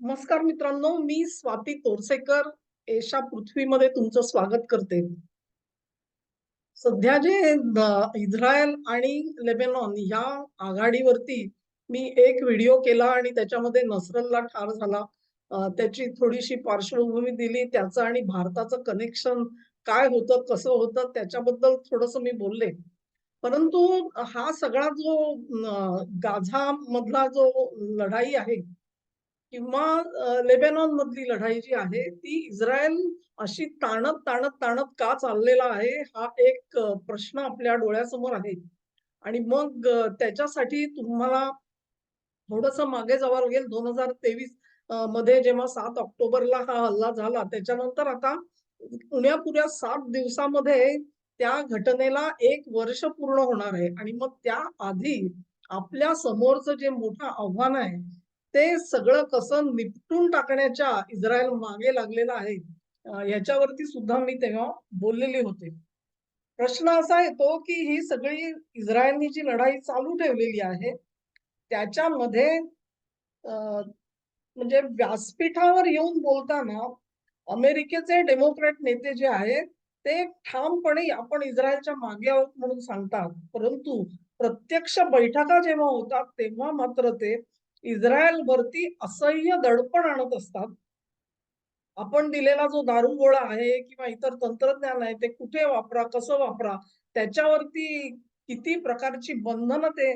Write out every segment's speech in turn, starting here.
नमस्कार मित्रांनो मी स्वाती तोरसेकर. एशा पृथ्वीमध्ये तुमचं स्वागत करते. सध्या जे इस्रायल आणि लेबेनॉन या आघाडीवरती मी एक व्हिडिओ केला आणि त्याच्यामध्ये नसरलला ठार झाला. त्याची थोडीशी पार्श्वभूमी दिली त्याचं आणि भारताचं कनेक्शन काय होतं कसं होतं त्याच्याबद्दल थोडस मी बोलले. परंतु हा सगळा जो गाझा मधला जो लढाई आहे किंवा लेबेनॉन मधली लढाई जी आहे ती इस्रायल अशी ताणत ताणत ताणत का चाललेला आहे हा एक प्रश्न आपल्या डोळ्यासमोर आहे. आणि मग त्याच्यासाठी तुम्हाला थोडस मागे जावं लागेल. दोन हजार तेवीसमध्ये जेव्हा सात ऑक्टोबरला हा हल्ला झाला त्याच्यानंतर आता पुण्यापुऱ्या सात दिवसामध्ये त्या घटनेला एक वर्ष पूर्ण होणार आहे. आणि मग त्या आधी आपल्या समोरचं जे मोठं आव्हान आहे ते सगळं कसं निपटून टाकण्याच्या इस्रायल मागे लागलेला आहे याच्यावरती सुद्धा मी तेव्हा बोललेले होते. प्रश्न असा येतो की ही सगळी इस्रायलनी जी लढाई चालू ठेवलेली आहे त्याच्यामध्ये अं, म्हणजे व्यासपीठावर येऊन बोलताना अमेरिकेचे डेमोक्रॅट नेते जे आहेत ते ठामपणे आपण इस्रायलच्या मागे आहोत म्हणून सांगतात. परंतु प्रत्यक्ष बैठका जेव्हा होतात तेव्हा मात्र ते इस्रायल वरती असह्य दडपण आणत असतात. आपण दिलेला जो दारुगोळा आहे किंवा इतर तंत्रज्ञान आहे ते कुठे वापरा कसं वापरा त्याच्यावरती किती प्रकारची बंधनं ते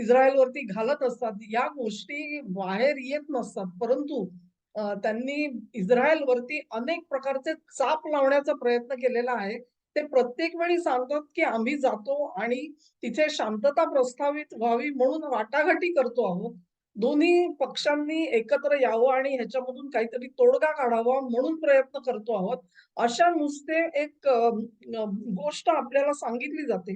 इस्रायलवरती घालत असतात या गोष्टी बाहेर येत नसतात. परंतु त्यांनी इस्रायलवरती अनेक प्रकारचे चाप लावण्याचा प्रयत्न केलेला आहे. ते प्रत्येक वेळी सांगतात की आम्ही जातो आणि तिथे शांतता प्रस्थापित व्हावी म्हणून वाटाघाटी करतो आहोत. दोन्ही पक्षांनी एकत्र यावं आणि ह्याच्यामधून काहीतरी तोडगा काढावा म्हणून प्रयत्न करतो आहोत. अशा नुसते एक गोष्ट आपल्याला सांगितली जाते.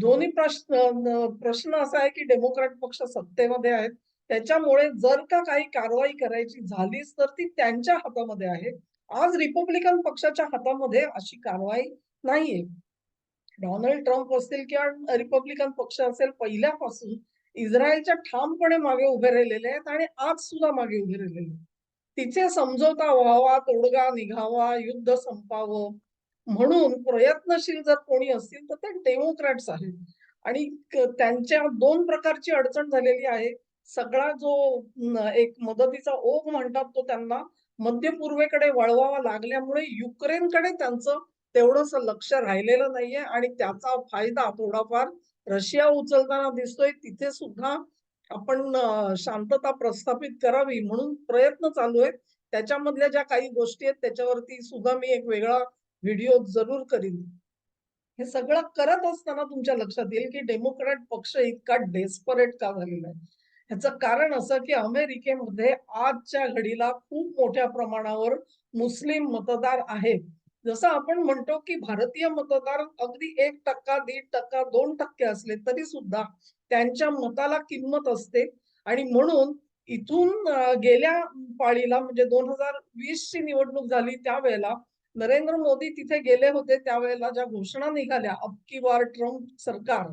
दोन्ही प्रश्न प्रश्न असा आहे की डेमोक्रॅट पक्ष सत्तेमध्ये आहेत. त्याच्यामुळे जर का काही कारवाई करायची झालीच तर ती त्यांच्या हातामध्ये आहे. आज रिपब्लिकन पक्षाच्या हातामध्ये अशी कारवाई नाहीये. डोनाल्ड ट्रम्प असतील किंवा रिपब्लिकन पक्ष असेल पहिल्यापासून इस्रायलच्या ठामपणे मागे उभे राहिलेले आहेत आणि आज सुद्धा मागे उभे राहिलेले आहेत. तिचे समझोता व्हावा तोडगा निघावा युद्ध संपावं म्हणून प्रयत्नशील जर कोणी असतील तर ते डेमोक्रॅट्स आहेत आणि त्यांच्या दोन प्रकारची अडचण झालेली आहे सगळा जो एक मदतीचा ओघ म्हणतात तो त्यांना मध्य पूर्वेकडे वळवावा लागल्यामुळे युक्रेनकडे त्यांचं तेवढंसं लक्ष राहिलेलं नाहीये आणि त्याचा फायदा थोडाफार रशिया उचलताना दिसतोय तिथे सुद्धा आपण शांतता प्रस्थापित करावी म्हणून प्रयत्न चालू आहेत. त्याच्यामधल्या ज्या काही गोष्टी आहेत त्याच्यावरती सुद्धा मी एक वेगळा व्हिडिओ जरूर करीन. हे सगळं करत असताना तुमच्या लक्षात येईल की डेमोक्रॅट पक्ष इतका डेस्परेट का झालेला आहे. ह्याचं कारण असं की अमेरिकेमध्ये आजच्या घडीला खूप मोठ्या प्रमाणावर मुस्लिम मतदार आहेत. जसं आपण म्हणतो की भारतीय मतदार अगदी एक टक्का दीड टक्का दोन टक्के असले तरी सुद्धा त्यांच्या मताला किंमत असते. आणि म्हणून इथून गेल्या पाळीला म्हणजे दोन हजार वीस ची निवडणूक झाली त्यावेळेला नरेंद्र मोदी तिथे गेले होते. त्यावेळेला ज्या घोषणा निघाल्या अबकी बार ट्रम्प सरकार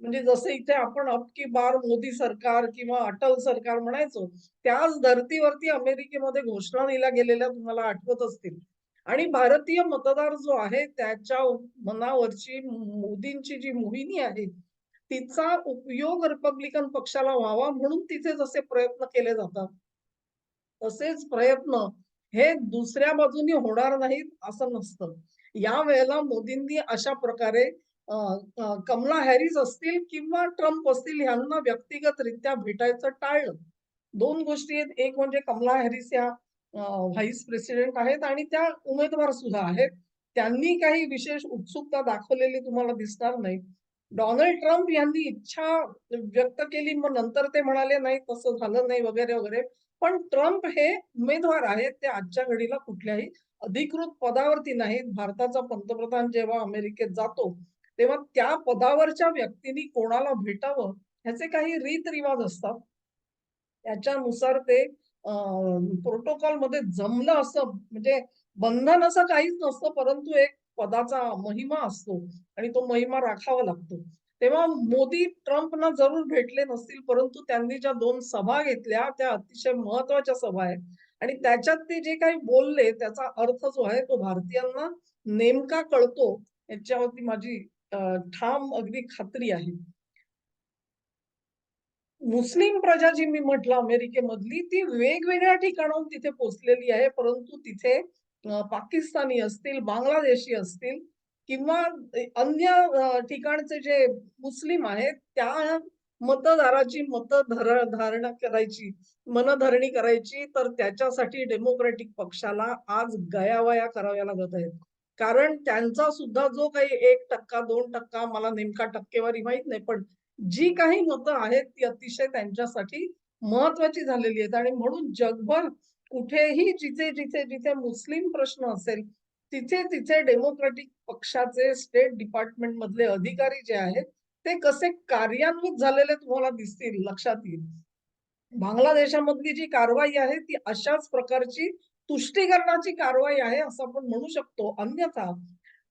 म्हणजे जसे इथे आपण अबकी बार मोदी सरकार किंवा अटल सरकार म्हणायचो त्याच धर्तीवरती अमेरिकेमध्ये घोषणा दिल्या गेलेल्या तुम्हाला आठवत असतील. आणि भारतीय मतदार जो आहे त्याच्या मनावरची मोदींची जी मोहिनी आहे तिचा उपयोग रिपब्लिकन पक्षाला व्हावा म्हणून तिथे जसे प्रयत्न केले जातात तसेच प्रयत्न हे दुसऱ्या बाजूनी होणार नाहीत असं नसतं. या वेळेला मोदींनी अशा प्रकारे कमला हॅरिस असतील किंवा ट्रम्प असतील यांना व्यक्तिगतरित्या भेटायचं टाळलं. दोन गोष्टी आहेत. एक म्हणजे कमला हॅरिस या व्हाईस प्रेसिडेंट आहेत आणि त्या उमेदवार सुद्धा आहेत. त्यांनी काही विशेष उत्सुकता दाखवलेली तुम्हाला दिसणार नाही. डोनाल्ड ट्रम्प यांनी इच्छा व्यक्त केली मग नंतर ते म्हणाले नाही तसं झालं नाही वगैरे वगैरे. पण ट्रम्प हे उमेदवार आहेत ते आजच्या घडीला कुठल्याही अधिकृत पदावरती नाहीत. भारताचा पंतप्रधान जेव्हा अमेरिकेत जातो तेव्हा त्या पदावरच्या व्यक्तींनी कोणाला भेटावं ह्याचे काही रीतरिवाज असतात. त्याच्यानुसार ते प्रोटोकॉलमध्ये जमलं असं म्हणजे बंधन असं काहीच नसतं परंतु एक पदाचा महिमा असतो आणि तो महिमा राखावा लागतो. तेव्हा मोदी ट्रम्पना जरूर भेटले नसतील परंतु त्यांनी ज्या दोन सभा घेतल्या त्या अतिशय महत्त्वाच्या सभा आहेत. आणि त्याच्यात ते जे काही बोलले त्याचा अर्थ जो आहे तो भारतीयांना नेमका कळतो. याच्यावरती माझी ठाम अगदी खात्री आहे. मुस्लिम प्रजा जी मी म्हटलं अमेरिकेमधली ती वेगवेगळ्या ठिकाणाहून तिथे पोचलेली आहे. परंतु तिथे पाकिस्तानी असतील बांगलादेशी असतील किंवा अन्य ठिकाणचे जे मुस्लिम आहेत त्या मतदाराची मत धारणा करायची मनधरणी करायची तर त्याच्यासाठी डेमोक्रॅटिक पक्षाला आज गयावया कराव्या लागत आहेत. कारण त्यांचा सुद्धा जो काही एक टक्का दोन टक्का मला नेमका टक्केवारी माहीत नाही पण जी काही मतं आहेत ती अतिशय त्यांच्यासाठी महत्वाची झालेली आहेत. आणि म्हणून जगभर कुठेही जिथे जिथे जिथे मुस्लिम प्रश्न असेल तिथे तिथे डेमोक्रॅटिक पक्षाचे स्टेट डिपार्टमेंट मधले अधिकारी जे आहेत ते कसे कार्यान्वित झालेले तुम्हाला दिसतील लक्षात येईल. बांगलादेशामधली जी कारवाई आहे ती अशाच प्रकारची तुष्टीकरणाची कारवाई आहे असं आपण म्हणू शकतो. अन्यथा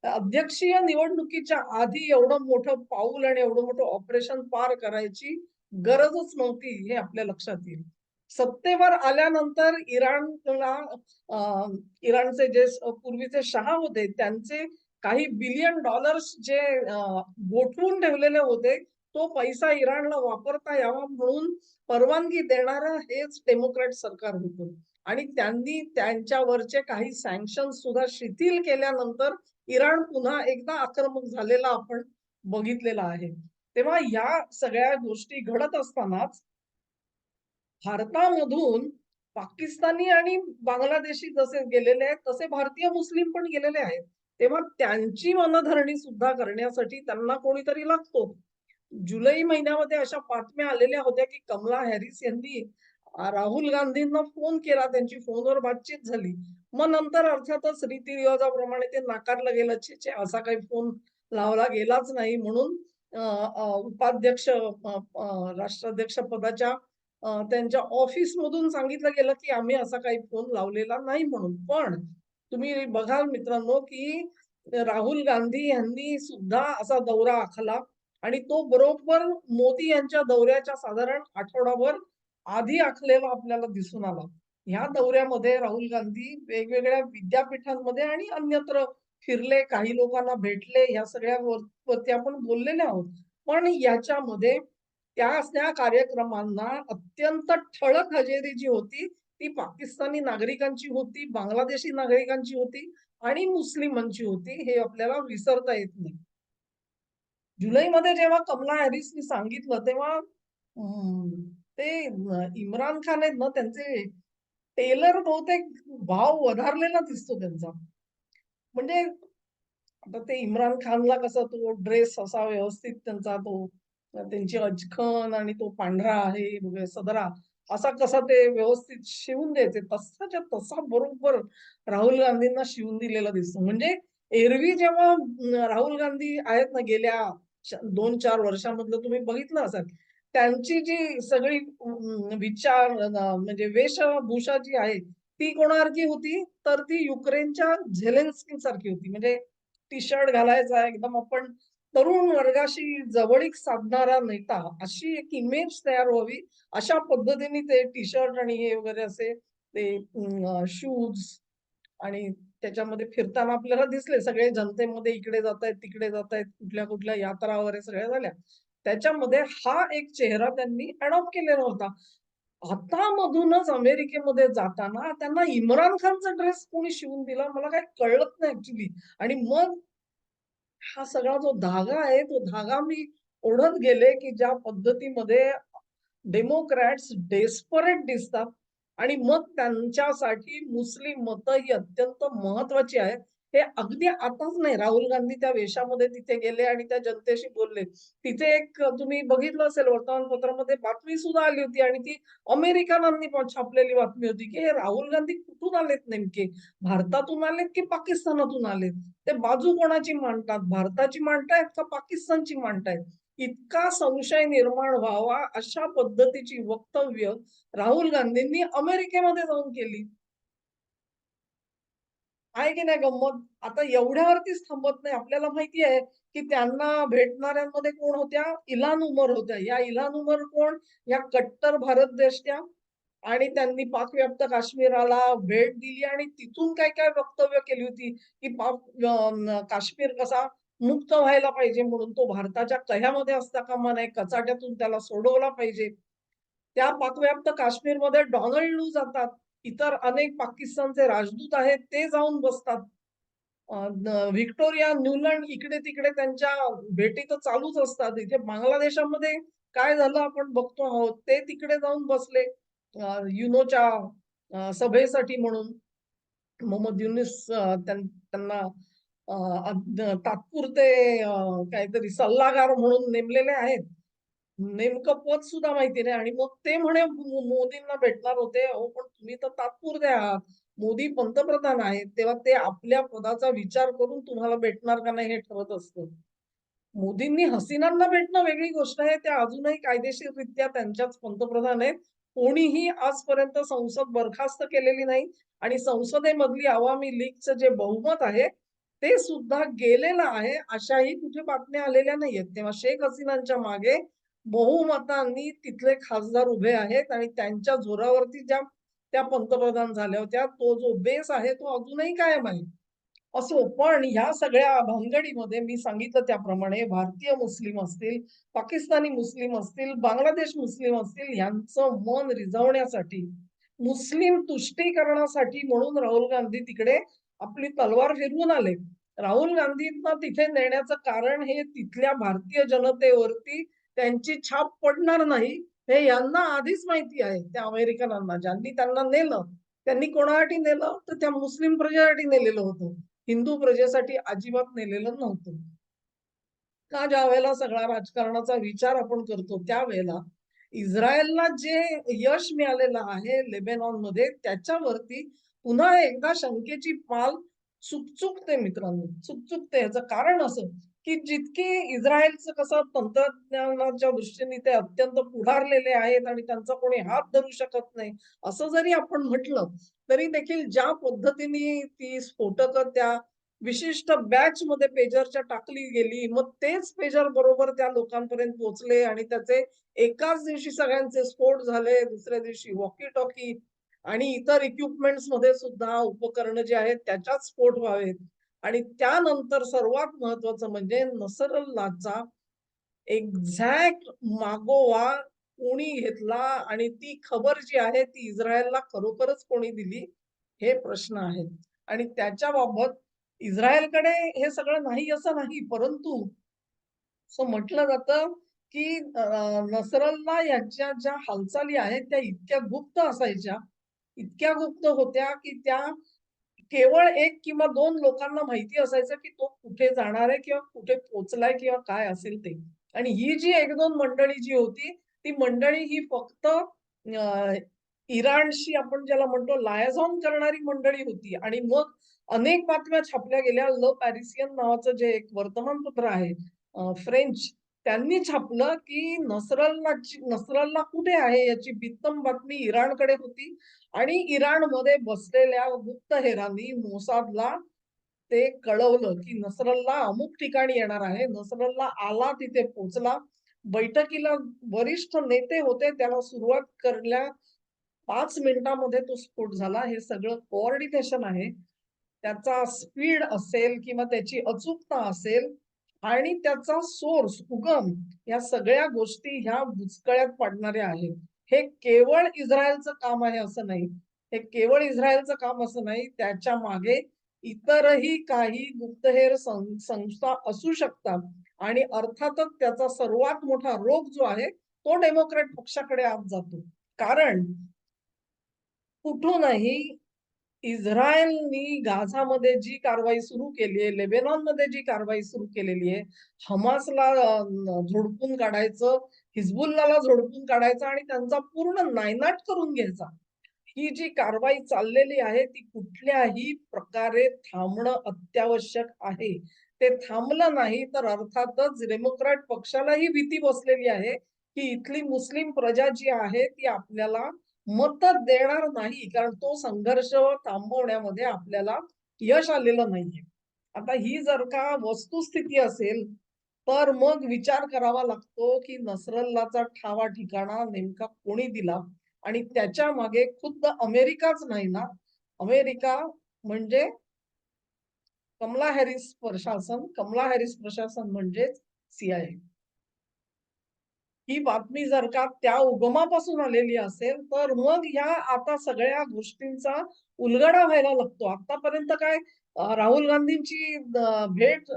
अध्यक्षीय निवडणुकीच्या आधी एवढं मोठं पाऊल आणि एवढं मोठं ऑपरेशन पार करायची गरजच नव्हती हे आपल्या लक्षात येईल. सत्तेवर आल्यानंतर इराणला इराणचे जे पूर्वीचे शहा होते त्यांचे काही बिलियन डॉलर्स जे गोठवून ठेवलेले होते तो पैसा इराणला वापरता यावा म्हणून परवानगी देणारं हेच डेमोक्रॅट सरकार होतं. आणि त्यांनी त्यांच्यावरचे काही सँक्शन सुद्धा शिथिल केल्यानंतर इराण पुन्हा एकदा आक्रमक झालेला आपण बघितलेला आहे. तेव्हा या सगळ्या गोष्टी घडत असतानाच भारतामधून पाकिस्तानी आणि बांगलादेशी जसे गेलेले आहेत तसे भारतीय मुस्लिम पण गेलेले आहेत. तेव्हा त्यांची मनधरणी सुद्धा करण्यासाठी त्यांना कोणीतरी लागतो. जुलै महिन्यामध्ये अशा बातम्या आलेल्या होत्या की कमला हॅरिस यांनी राहुल गांधींना फोन केला त्यांची फोनवर बातचीत झाली. मग नंतर अर्थातच रीतिरिवाजाप्रमाणे ते नाकारलं गेलं. छे असा काही फोन लावला गेलाच नाही म्हणून उपाध्यक्ष राष्ट्राध्यक्ष पदाच्या त्यांच्या ऑफिस मधून सांगितलं गेलं की आम्ही असा काही फोन लावलेला नाही म्हणून. पण तुम्ही बघाल मित्रांनो की राहुल गांधी यांनी सुद्धा असा दौरा आखला आणि तो बरोबर मोदी यांच्या दौऱ्याच्या साधारण आठवडाभर आधी आखलेला आपल्याला दिसून आला. ह्या दौऱ्यामध्ये राहुल गांधी वेगवेगळ्या विद्यापीठांमध्ये आणि अन्यत्र फिरले काही लोकांना भेटले या सगळ्या वरती आपण बोललेले आहोत. पण याच्यामध्ये त्या त्या कार्यक्रमांना अत्यंत ठळक हजेरी जी होती ती पाकिस्तानी नागरिकांची होती बांगलादेशी नागरिकांची होती आणि मुस्लिमांची होती हे आपल्याला विसरता येत नाही. जुलैमध्ये जेव्हा कमला हॅरिसनी सांगितलं तेव्हा ते इम्रान खान आहेत ना त्यांचे टेलर बहुतेक भाव वधारलेला दिसतो त्यांचा. म्हणजे आता ते इम्रान खानला कसा तो ड्रेस असा व्यवस्थित त्यांचा तो त्यांची अजखन आणि तो पांढरा आहे वगैरे सदरा असा कसा ते व्यवस्थित शिवून द्यायचे. तसाच्या तसा बरोबर राहुल गांधींना शिवून दिलेला दिसतो. म्हणजे एरवी जेव्हा राहुल गांधी आहेत ना गेल्या दोन चार वर्षामधलं तुम्ही बघितलं असाल त्यांची जी सगळी विचार म्हणजे वेशभूषा जी आहे ती कोणासारखी होती? तर ती युक्रेनच्या झेलेन्स्की सारखी होती. म्हणजे टी शर्ट घालायचा एकदम आपण तरुण वर्गाशी जवळीक साधणारा नेता अशी एक इमेज तयार व्हावी अशा पद्धतीने ते टी शर्ट आणि हे वगैरे असे ते शूज आणि त्याच्यामध्ये फिरताना आपल्याला दिसले. सगळे जनतेमध्ये इकडे जात आहेत तिकडे जात आहेत कुठल्या कुठल्या यात्रा वगैरे सगळ्या झाल्या. त्याच्यामध्ये हा एक चेहरा त्यांनी अडॉप्ट केलेला होता. आता मधूनच अमेरिकेमध्ये जाताना त्यांना इम्रान खानचा ड्रेस कोणी शिवून दिला मला काही कळत नाही ऍक्च्युली आणि मग हा सगळा जो धागा आहे तो धागा मी ओढत गेले की ज्या पद्धतीमध्ये डेमोक्रॅट्स डेस्परेट दिसतात. आणि मग त्यांच्यासाठी मुस्लिम मत ही अत्यंत महत्वाची आहेत. हे अगदी आताच नाही. राहुल गांधी त्या वेशामध्ये तिथे गेले आणि त्या जनतेशी बोलले. तिथे एक तुम्ही बघितलं असेल वर्तमानपत्रामध्ये बातमी सुद्धा आली होती आणि ती अमेरिकनांनी छापलेली बातमी होती की हे राहुल गांधी कुठून आलेत नेमके? भारतातून आलेत की पाकिस्तानातून आलेत? ते बाजू कोणाची मांडतात? भारताची मांडतायत का पाकिस्तानची मांडतायत? इतका संशय निर्माण व्हावा अशा पद्धतीची वक्तव्य राहुल गांधींनी अमेरिकेमध्ये जाऊन केली. आहे की नाही गंमत? आता एवढ्यावरतीच थांबत नाही. आपल्याला माहिती आहे की त्यांना भेटणाऱ्यांमध्ये कोण होत्या? इलान उमर होत्या. या इलान उमर कोण? या कट्टर भारत देशच्या. आणि त्यांनी पाकव्याप्त काश्मीराला भेट दिली आणि तिथून काय काय वक्तव्य केली होती? की पाक काश्मीर कसा मुक्त व्हायला पाहिजे म्हणून तो भारताच्या कह्यामध्ये असता कामा नाही कचाट्यातून त्याला सोडवला पाहिजे. त्या पाकव्याप्त काश्मीरमध्ये डॉनल्ड लू जातात. इतर अनेक पाकिस्तानचे राजदूत आहेत ते जाऊन बसतात. व्हिक्टोरिया न्यूलंड इकडे तिकडे त्यांच्या भेटी तर चालूच असतात. इथे बांगलादेशामध्ये काय झालं आपण बघतो आहोत ते तिकडे जाऊन बसले. युनोच्या सभेसाठी म्हणून. मोहम्मद युनिस त्यांना तात्पुरते काहीतरी सल्लागार म्हणून नेमलेले आहेत. नेमकं पद सुद्धा माहिती नाही. आणि मग ते म्हणे मोदींना भेटणार होते. अहो पण तुम्ही तर तात्पुरते आहात. मोदी पंतप्रधान आहेत. तेव्हा ते आपल्या पदाचा विचार करून तुम्हाला भेटणार का नाही हे ठरत असतं. मोदींनी हसीनांना भेटणं वेगळी गोष्ट आहे. त्या अजूनही कायदेशीररित्या त्यांच्याच पंतप्रधान आहेत. कोणीही आजपर्यंत संसद बरखास्त केलेली नाही. आणि संसदेमधली आवामी लीगचं जे बहुमत आहे ते सुद्धा गेलेलं आहे अशाही कुठे बातम्या आलेल्या नाहीयेत. तेव्हा शेख हसीनांच्या मागे बहुमतांनी तिथले खासदार उभे आहेत आणि त्यांच्या जोरावरती ज्या त्या पंतप्रधान झाल्या होत्या तो जो बेस आहे तो अजूनही कायम आहे. असो पण ह्या सगळ्या भानगडीमध्ये मी सांगितलं त्याप्रमाणे भारतीय मुस्लिम असतील पाकिस्तानी मुस्लिम असतील बांगलादेश मुस्लिम असतील यांचं मन रिझवण्यासाठी मुस्लिम तुष्टीकरणासाठी म्हणून राहुल गांधी तिकडे आपली तलवार फिरवून आले. राहुल गांधींना तिथे नेण्याचं कारण हे तिथल्या भारतीय जनतेवरती त्यांची छाप पडणार नाही हे यांना आधीच माहिती आहे. त्या अमेरिकनांना ज्यांनी त्यांना नेलं त्यांनी कोणासाठी नेलं? तर त्या मुस्लिम प्रजेसाठी नेलेलं होतं. हिंदू प्रजेसाठी अजिबात नेलेलं नव्हतं. का ज्या वेळेला सगळा राजकारणाचा विचार आपण करतो त्यावेळेला इस्रायलला जे यश मिळालेलं आहे लेबेनॉनमध्ये त्याच्यावरती पुन्हा एकदा शंकेची पाल चुकचुकते मित्रांनो. चुकचुकते. याचं कारण असं की जितके इस्रायलचं कसं तंत्रज्ञानाच्या दृष्टीने ते अत्यंत पुढारलेले आहेत आणि त्यांचा कोणी हात धरू शकत नाही असं जरी आपण म्हटलं तरी देखील ज्या पद्धतीने ती स्फोटक त्या विशिष्ट बॅच मध्ये पेजरच्या टाकली गेली मग तेच पेजर बरोबर त्या लोकांपर्यंत पोहोचले आणि त्याचे एकाच दिवशी सगळ्यांचे स्फोट झाले दुसऱ्या दिवशी वॉकी टॉकी आणि इतर इक्विपमेंट्समध्ये सुद्धा उपकरणं जी आहेत त्याच्यात स्फोट व्हावेत. आणि त्यानंतर सर्वात महत्वाचं म्हणजे नसरल्लाचा एक्झॅक्ट मागोवा कोणी घेतला आणि ती खबर जी आहे ती इस्रायलला खरोखरच कोणी दिली हे प्रश्न आहेत. आणि त्याच्या बाबत इस्रायलकडे हे सगळं नाही असं नाही परंतु असं म्हटलं जातं की अं, नसरल्ला यांच्या ज्या हालचाली आहेत त्या इतक्या गुप्त असायच्या इतक्या गुप्त होत्या की त्या केवळ एक किंवा दोन लोकांना माहिती असायचं की तो कुठे जाणार आहे किंवा कुठे पोचलाय किंवा काय असेल ते. आणि ही जी एक दोन मंडळी जी होती ती मंडळी ही फक्त इराणशी आपण ज्याला म्हणतो लायझॉन करणारी मंडळी होती. आणि मग अनेक बातम्या छापल्या गेल्या. ल पॅरिसियन नावाचं जे एक वर्तमानपत्र आहे फ्रेंच त्यांनी छापलं की नसरल्लाची नसरल्ला कुठे आहे याची बित्तम बातमी इराणकडे होती. आणि इराणमध्ये बसलेल्या गुप्तहेरांनी मोसादला ते कळवलं की नसरल्ला अमुक ठिकाणी येणार आहे. नसरल्ला आला तिथे पोहोचला बैठकीला वरिष्ठ नेते होते. त्याला सुरुवात करल्या पाच मिनिटामध्ये तो स्फोट झाला. हे सगळं कोऑर्डिनेशन आहे. त्याचा स्पीड असेल किंवा त्याची अचूकता असेल आणि त्याचा सोर्स उगम या सगळ्या गोष्टी ह्या बुचकळ्यात पडणाऱ्या आहेत. हे केवळ इस्रायलचं काम आहे असं नाही. हे केवळ इस्रायलचं काम असं नाही. त्याच्यामागे इतरही काही गुप्तहेर संस्था असू शकतात. आणि अर्थातच त्याचा सर्वात मोठा रोग जो आहे तो डेमोक्रेट पक्षाकडे आज जातो. कारण कुठूनही इस्रायलनी गाझामध्ये जी कारवाई सुरू केली आहे लेबेनॉनमध्ये जी कारवाई सुरू केलेली आहे हमासला झोडपून काढायचं हिजबुल्लाला झोडपून काढायचं आणि त्यांचा पूर्ण नायनाट करून घ्यायचा. ही जी कारवाई चाललेली आहे ती कुठल्याही प्रकारे थांबणं अत्यावश्यक आहे. ते थांबलं नाही तर अर्थातच डेमोक्रॅट पक्षालाही भीती बसलेली आहे की इथली मुस्लिम प्रजा जी आहे ती आपल्याला मत देणार नाही कारण तो संघर्ष थांबवण्यामध्ये आपल्याला यश आलेलं नाहीये. आता ही जर का वस्तुस्थिती असेल तर मग विचार करावा लागतो, की नसरल्लाचा ठावा ठिकाणा नेमका कोणी दिला? आणि त्याच्यामागे खुद्द अमेरिकाच नाही ना, अमेरिका म्हणजे कमला हॅरिस प्रशासन, कमला हॅरिस प्रशासन म्हणजेच सी आय ही बातमी जर का त्या उगमापासून आलेली असेल, तर मग ह्या आता सगळ्या गोष्टींचा उलगडा व्हायला लागतो. आतापर्यंत काय राहुल गांधींची भेट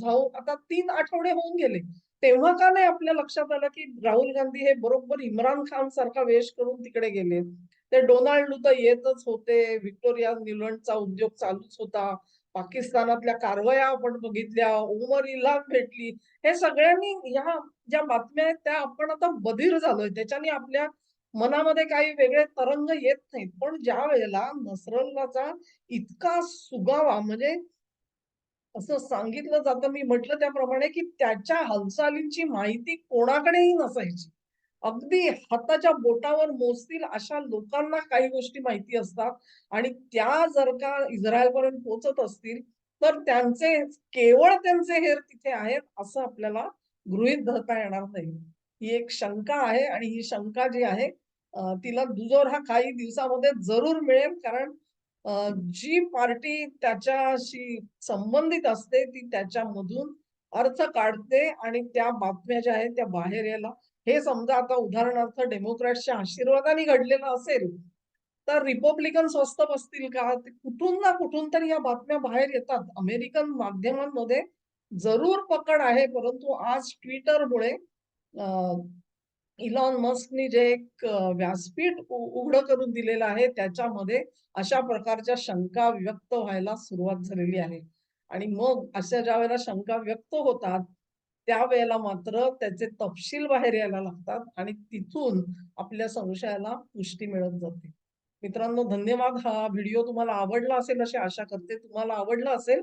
जाऊ आता तीन आठवडे होऊन गेले. तेव्हा का नाही आपल्या लक्षात आलं, की राहुल गांधी हे बरोबर इम्रान खान सारखा वेश करून तिकडे गेले. ते डोनाल्ड तर येतच होते. व्हिक्टोरिया न्यूलंडचा उद्योग चालूच होता. पाकिस्तानातल्या कारवाया आपण बघितल्या. उमर इलाक भेटली. हे सगळ्यांनी ह्या ज्या बातम्या आहेत त्या आपण आता बधीर झालोय. त्याच्याने आपल्या मनामध्ये काही वेगळे तरंग येत नाहीत. पण ज्या वेळेला नसरल्लाचा इतका सुगावा म्हणजे असं सांगितलं जातं, मी म्हटलं त्याप्रमाणे, की त्याच्या हालचालींची माहिती कोणाकडेही नसायची. अगदी हाताच्या बोटावर मोजतील अशा लोकांना काही गोष्टी माहिती असतात आणि त्या जर का इस्रायलपर्यंत पोहोचत असतील, तर त्यांचे केवळ त्यांचे हेर तिथे आहेत, असं आपल्याला गृहीत धरता येणार नाही. ही एक शंका आहे आणि ही शंका जी आहे तिला दुजोर हा काही दिवसामध्ये जरूर मिळेल. कारण जी पार्टी त्याच्याशी संबंधित असते, ती त्याच्यामधून अर्थ काढते आणि त्या बातम्या ज्या आहेत त्या बाहेर यायला हे समजा आता उदाहरणार्थ डेमोक्रॅटच्या आशीर्वादाने घडलेलं असेल, तर रिपब्लिकन स्वस्त बसतील का? कुठून ना कुठून तरी या बातम्या बाहेर येतात. अमेरिकन माध्यमांमध्ये जरूर पकड आहे, परंतु आज ट्विटरमुळे इलॉन मस्कनी जे एक व्यासपीठ उघड करून दिलेलं आहे, त्याच्यामध्ये अशा प्रकारच्या शंका व्यक्त व्हायला सुरुवात झालेली आहे. आणि मग अशा ज्या वेळेला शंका व्यक्त होतात, त्यावेळेला मात्र त्याचे तपशील बाहेर यायला लागतात आणि तिथून आपल्या संशयाला पुष्टी मिळत जाते. मित्रांनो धन्यवाद. हा व्हिडिओ तुम्हाला आवडला असेल अशी आशा करते. तुम्हाला आवडला असेल,